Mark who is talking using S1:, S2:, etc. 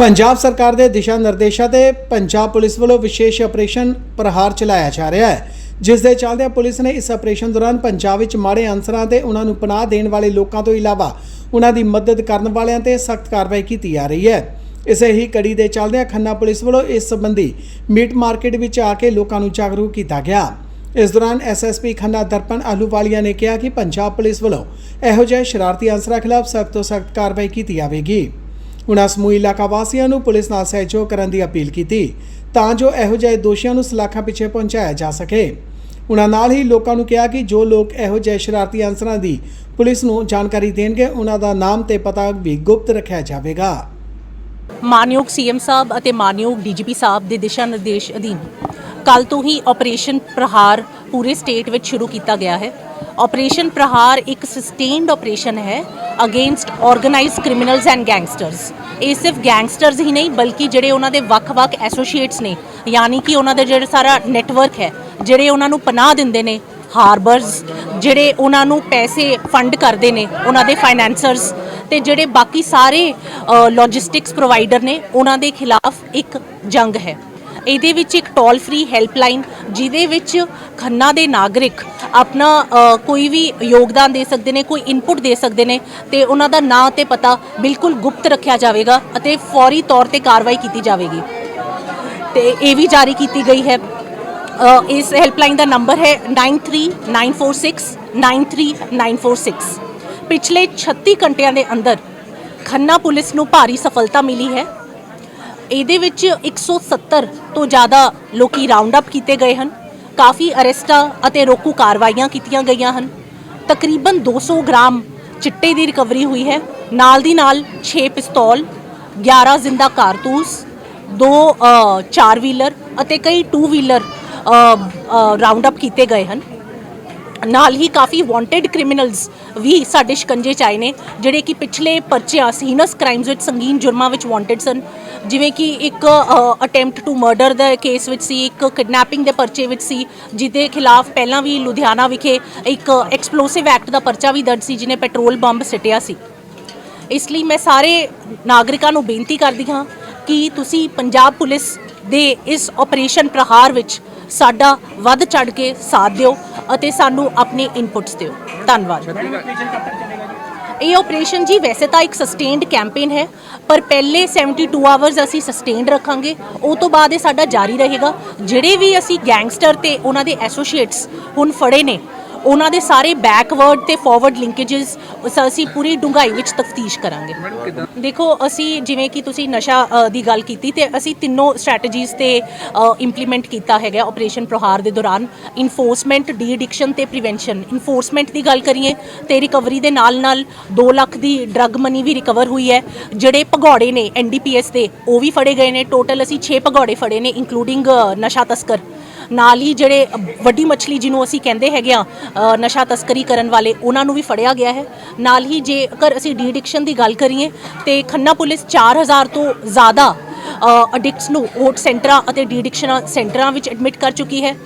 S1: ਪੰਜਾਬ ਸਰਕਾਰ ਦੇ ਦਿਸ਼ਾ ਨਿਰਦੇਸ਼ਾਂ ਤੇ ਪੰਜਾਬ ਪੁਲਿਸ ਵੱਲੋਂ ਵਿਸ਼ੇਸ਼ ਆਪਰੇਸ਼ਨ ਪ੍ਰਹਾਰ ਚਲਾਇਆ ਜਾ ਰਿਹਾ ਹੈ, ਜਿਸ ਦੇ ਚੱਲਦਿਆਂ ਪੁਲਿਸ ਨੇ ਇਸ ਆਪਰੇਸ਼ਨ ਦੌਰਾਨ ਪੰਜਾਬ ਵਿੱਚ ਮਾੜੇ ਅਨਸਰਾਂ ਤੇ ਉਹਨਾਂ ਨੂੰ ਪਨਾਹ ਦੇਣ ਵਾਲੇ ਲੋਕਾਂ ਤੋਂ ਇਲਾਵਾ ਉਹਨਾਂ ਦੀ ਮਦਦ ਕਰਨ ਵਾਲਿਆਂ ਤੇ ਸਖਤ ਕਾਰਵਾਈ ਕੀਤੀ ਜਾ ਰਹੀ ਹੈ। ਇਸੇ ਹੀ ਕੜੀ ਦੇ ਚੱਲਦਿਆਂ ਖੰਨਾ ਪੁਲਿਸ ਵੱਲੋਂ ਇਸ ਸੰਬੰਧੀ ਮੀਟ ਮਾਰਕੀਟ ਵਿੱਚ ਆ ਕੇ ਲੋਕਾਂ ਨੂੰ ਜਾਗਰੂਕ ਕੀਤਾ ਗਿਆ। ਇਸ ਦੌਰਾਨ ਐਸਐਸਪੀ ਖੰਨਾ ਦਰਪਣ ਆਲੂਵਾਲੀਆ ਨੇ ਕਿਹਾ ਕਿ ਪੰਜਾਬ ਪੁਲਿਸ ਵੱਲੋਂ ਇਹੋ ਜਿਹੇ ਸ਼ਰਾਰਤੀ ਅਨਸਰਾਂ ਖਿਲਾਫ ਸਖਤ ਤੋਂ ਸਖਤ ਕਾਰਵਾਈ ਕੀਤੀ ਜਾਵੇਗੀ। ਉਨ੍ਹਾਂ ਸਮੂਹ ਇਲਾਕਾ ਵਾਸੀਆਂ ਨੂੰ ਪੁਲਿਸ ਨਾਲ ਸਹਿਯੋਗ ਕਰਨ ਦੀ ਅਪੀਲ ਕੀਤੀ ਤਾਂ ਜੋ ਇਹੋ ਜਿਹੇ ਦੋਸ਼ੀਆਂ ਨੂੰ ਸਲਾਖਾਂ ਪਿੱਛੇ ਪਹੁੰਚਾਇਆ ਜਾ ਸਕੇ। ਉਨ੍ਹਾਂ ਨਾਲ ਹੀ ਲੋਕਾਂ ਨੂੰ ਕਿਹਾ ਕਿ ਜੋ ਲੋਕ ਇਹੋ ਜਿਹੇ ਸ਼ਰਾਰਤੀ ਅਨਸਰਾਂ ਦੀ ਪੁਲਿਸ ਨੂੰ ਜਾਣਕਾਰੀ ਦੇਣਗੇ ਉਨ੍ਹਾਂ ਦਾ ਨਾਮ ਤੇ ਪਤਾ ਵੀ ਗੁਪਤ ਰੱਖਿਆ ਜਾਵੇਗਾ।
S2: ਮਾਨਯੋਗ ਸੀਐਮ ਸਾਹਿਬ ਅਤੇ ਮਾਨਯੋਗ ਡੀਜੀਪੀ ਸਾਹਿਬ ਦੇ ਦਿਸ਼ਾ ਨਿਰਦੇਸ਼ ਅਧੀਨ ਕੱਲ ਤੋਂ ਹੀ ਆਪਰੇਸ਼ਨ ਪ੍ਰਹਾਰ ਪੂਰੇ ਸਟੇਟ ਵਿੱਚ ਸ਼ੁਰੂ ਕੀਤਾ ਗਿਆ ਹੈ। ਆਪਰੇਸ਼ਨ ਪ੍ਰਹਾਰ ਇੱਕ ਸਸਟੇਨਡ ਆਪਰੇਸ਼ਨ ਹੈ against organised criminals and gangsters ਇਹ ਸਿਰਫ ਗੈਂਗਸਟਰਸ ਹੀ ਨਹੀਂ ਬਲਕਿ ਜਿਹੜੇ ਉਹਨਾਂ ਦੇ ਵੱਖ-ਵੱਖ ਐਸੋਸੀਏਟਸ ਨੇ ਯਾਨੀ ਕਿ ਉਹਨਾਂ ਦਾ ਜਿਹੜਾ ਸਾਰਾ ਨੈਟਵਰਕ ਹੈ ਜਿਹੜੇ ਉਹਨਾਂ ਨੂੰ ਪਨਾਹ ਦਿੰਦੇ ਨੇ ਹਾਰਬਰਸ ਜਿਹੜੇ ਉਹਨਾਂ ਨੂੰ ਪੈਸੇ ਫੰਡ ਕਰਦੇ ਨੇ ਉਹਨਾਂ ਦੇ ਫਾਈਨੈਂਸਰਸ ਤੇ ਜਿਹੜੇ ਬਾਕੀ ਸਾਰੇ ਲੌਜਿਸਟਿਕਸ ਪ੍ਰੋਵਾਈਡਰ ਨੇ ਉਹਨਾਂ ਦੇ ਖਿਲਾਫ ਇੱਕ ਜੰਗ ਹੈ ਇਹਦੇ ਵਿੱਚ ਇੱਕ ਟੋਲ ਫ੍ਰੀ ਹੈਲਪਲਾਈਨ ਜਿਹਦੇ ਵਿੱਚ ਖੰਨਾ ਦੇ ਨਾਗਰਿਕ ਆਪਣਾ ਕੋਈ ਵੀ ਯੋਗਦਾਨ ਦੇ ਸਕਦੇ ਨੇ, ਕੋਈ ਇਨਪੁਟ ਦੇ ਸਕਦੇ ਨੇ ਤੇ ਉਹਨਾਂ ਦਾ ਨਾਂ ਤੇ ਪਤਾ ਬਿਲਕੁਲ ਗੁਪਤ ਰੱਖਿਆ ਜਾਵੇਗਾ ਅਤੇ ਫੌਰੀ ਤੌਰ ਤੇ ਕਾਰਵਾਈ ਕੀਤੀ ਜਾਵੇਗੀ। ਤੇ ਇਹ ਵੀ ਜਾਰੀ ਕੀਤੀ ਗਈ ਹੈ। ਇਸ ਹੈਲਪਲਾਈਨ ਦਾ ਨੰਬਰ ਹੈ 9394693946 ਪਿਛਲੇ 36 ਘੰਟਿਆਂ ਦੇ ਅੰਦਰ ਖੰਨਾ ਪੁਲਿਸ ਨੂੰ ਭਾਰੀ ਸਫਲਤਾ ਮਿਲੀ ਹੈ। ਇਹਦੇ ਵਿੱਚ 170 ਤੋਂ ਜ਼ਿਆਦਾ ਲੋਕੀ ਰਾਉਂਡ ਅਪ ਕੀਤੇ ਗਏ ਹਨ। ਕਾਫੀ ਅਰੈਸਟਾਂ ਅਤੇ ਰੋਕੂ ਕਾਰਵਾਈਆਂ ਕੀਤੀਆਂ ਗਈਆਂ ਹਨ। ਤਕਰੀਬਨ 200 ਗ੍ਰਾਮ ਚਿੱਟੇ ਦੀ ਰਿਕਵਰੀ ਹੋਈ ਹੈ। ਨਾਲ ਦੀ ਨਾਲ 6 ਪਿਸਤੌਲ 11 ਜ਼ਿੰਦਾ ਕਾਰਤੂਸ, ਦੋ ਚਾਰ ਵੀਲਰ ਅਤੇ ਕਈ ਟੂ ਵੀਲਰ ਰਾਉਂਡ ਅਪ ਕੀਤੇ ਗਏ ਹਨ। ਨਾਲ ਹੀ ਕਾਫੀ ਵਾਂਟਡ ਕ੍ਰਿਮੀਨਲਸ ਵੀ ਸਾਡੇ ਸ਼ਿਕੰਜੇ ਚ ਆਏ ਨੇ, ਜਿਹੜੇ ਕਿ ਪਿਛਲੇ ਪਰਚਿਆਂ ਸੀਨਸ ਕ੍ਰਾਈਮਸ ਵਿੱਚ, ਸੰਗੀਨ ਜੁਰਮਾਂ ਵਿੱਚ ਵਾਂਟਡ ਸਨ। ਜਿਵੇਂ ਕਿ ਇੱਕ ਅਟੈਂਪਟ ਟੂ ਮਰਡਰ ਦਾ ਕੇਸ ਵਿੱਚ ਸੀ, ਇੱਕ ਕਿਡਨੈਪਿੰਗ ਦੇ ਪਰਚੇ ਵਿੱਚ ਸੀ, ਜਿਹਦੇ ਖਿਲਾਫ ਪਹਿਲਾਂ ਵੀ ਲੁਧਿਆਣਾ ਵਿਖੇ ਇੱਕ ਐਕਸਪਲੋਸਿਵ ਐਕਟ ਦਾ ਪਰਚਾ ਵੀ ਦਰਜ ਸੀ, ਜਿਹਨੇ ਪੈਟਰੋਲ ਬੰਬ ਸਿੱਟਿਆ ਸੀ। ਇਸ ਲਈ ਮੈਂ ਸਾਰੇ ਨਾਗਰਿਕਾਂ ਨੂੰ ਬੇਨਤੀ ਕਰਦੀ ਹਾਂ ਕਿ ਤੁਸੀਂ ਪੰਜਾਬ ਪੁਲਿਸ ਦੇ ਇਸ ਆਪਰੇਸ਼ਨ ਪ੍ਰਹਾਰ ਵਿੱਚ ਸਾਡਾ ਵੱਧ ਚੜ ਕੇ ਸਾਥ ਦਿਓ ਅਤੇ ਸਾਨੂੰ ਆਪਣੇ ਇਨਪੁਟਸ ਦਿਓ। ਧੰਨਵਾਦ। ਇਹ ਆਪਰੇਸ਼ਨ ਜੀ ਵੈਸੇ ਤਾਂ ਇੱਕ ਸਸਟੇਨਡ ਕੈਂਪੇਨ ਹੈ ਪਰ ਪਹਿਲੇ 72 ਆਵਰਸ ਅਸੀਂ ਸਸਟੇਨਡ ਰੱਖਾਂਗੇ ਉਹ ਤੋਂ ਬਾਅਦ ਇਹ ਸਾਡਾ ਜਾਰੀ ਰਹੇਗਾ। ਜਿਹੜੇ ਵੀ ਅਸੀਂ ਗੈਂਗਸਟਰ ਤੇ ਉਹਨਾਂ ਦੇ ਐਸੋਸੀਏਟਸ ਹੁਣ ਫੜੇ ਨੇ ਉਹਨਾਂ ਦੇ ਸਾਰੇ ਬੈਕਵਰਡ ਤੇ ਫਾਰਵਰਡ ਲਿੰਕੇजेस ਅਸੀਂ ਪੂਰੀ ਡੂੰਘਾਈ ਵਿੱਚ ਤਫਤੀਸ਼ ਕਰਾਂਗੇ। ਦੇਖੋ ਅਸੀਂ ਜਿਵੇਂ ਕਿ ਤੁਸੀਂ ਨਸ਼ਾ ਦੀ ਗੱਲ ਕੀਤੀ ਤੇ ਅਸੀਂ ਤਿੰਨੋਂ ਸਟ੍ਰੈਟਜੀਜ਼ ਤੇ ਇੰਪਲੀਮੈਂਟ ਕੀਤਾ ਹੈਗਾ ਆਪਰੇਸ਼ਨ ਪ੍ਰਹਾਰ ਦੇ ਦੌਰਾਨ। ਇਨਫੋਰਸਮੈਂਟ ਡੀ ਐਡਿਕਸ਼ਨ ਤੇ ਪ੍ਰੀਵੈਂਸ਼ਨ ਇਨਫੋਰਸਮੈਂਟ ਦੀ ਗੱਲ ਕਰੀਏ ਤੇ ਰਿਕਵਰੀ ਦੇ ਨਾਲ ਨਾਲ 2 ਲੱਖ ਦੀ ਡਰੱਗ ਮਨੀ ਵੀ ਰਿਕਵਰ ਹੋਈ ਹੈ। ਜਿਹੜੇ ਭਗੌੜੇ ਨੇ ਐਨਡੀਪੀਐਸ ਦੇ ਉਹ ਵੀ ਫੜੇ ਗਏ ਨੇ। ਟੋਟਲ ਅਸੀਂ 6 ਭਗੌੜੇ ਫੜੇ ਨੇ ਇੰਕਲੂਡਿੰਗ ਨਸ਼ਾ ਤਸਕਰ। ਨਾਲ ਹੀ ਜਿਹੜੇ ਵੱਡੀ ਮੱਛਲੀ ਜਿਹਨੂੰ ਅਸੀਂ ਕਹਿੰਦੇ ਹੈਗੇ ਆ ਨਸ਼ਾ ਤਸਕਰੀ ਕਰਨ ਵਾਲੇ, ਉਹਨਾਂ ਨੂੰ ਵੀ ਫੜਿਆ ਗਿਆ ਹੈ। ਨਾਲ ਹੀ ਜੇਕਰ ਅਸੀਂ ਡੀ ਐਡਿਕਸ਼ਨ ਦੀ ਗੱਲ ਕਰੀਏ, ਤੇ ਖੰਨਾ ਪੁਲਿਸ 4000 ਤੋਂ ਜ਼ਿਆਦਾ ਅਡਿਕਟਸ ਨੂੰ ਓਟ ਸੈਂਟਰਾਂ ਅਤੇ ਡੀ ਐਡਿਕਸ਼ਨ ਸੈਂਟਰਾਂ ਵਿੱਚ ਐਡਮਿਟ ਕਰ ਚੁੱਕੀ ਹੈ।